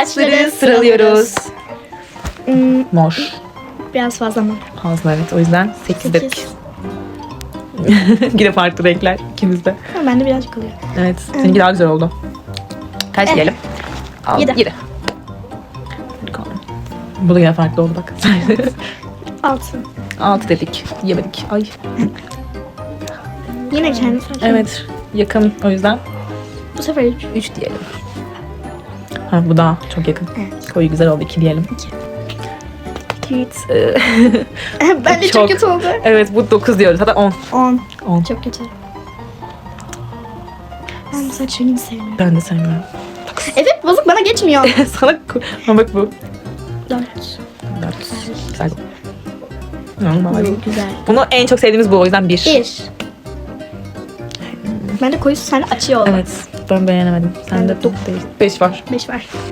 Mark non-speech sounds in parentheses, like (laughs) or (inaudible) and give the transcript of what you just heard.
Taçları sıralıyoruz. Hmm, Mor. biraz fazla mı? Fazla evet. O yüzden 8 dedik. (laughs) Yine farklı renkler ikimizde. Ha, bende birazcık oluyor. Evet. Seninki daha güzel oldu. Kaç Eh. diyelim? Al, Yedi. Yedi. Bu da yine farklı oldu bak. (laughs) Altı. 6 dedik. Yemedik. Ay. Yine kendi. Evet. Yakın. O yüzden Bu sefer üç. 3 diyelim. Ha, bu daha çok yakın. Evet. Koyu güzel oldu. 2 diyelim. İki. Ee, (laughs) ben de çok, Çok. kötü oldu. evet bu 9 diyoruz. Hatta 10. On. 10. Çok kötü. Ben bu saç rengini sevmiyorum. Ben de sevmiyorum. Evet bozuk bana geçmiyor. (laughs) Sana Ama bak bu. Dört. 4. Güzel. Normal. Bu güzel. Bunu en çok sevdiğimiz bu. O yüzden 1. Bir. Ben de koyu sen açıyor oldu. Evet. Ben beğenemedim. Sen de de 9 değil. 5 var. Beş var.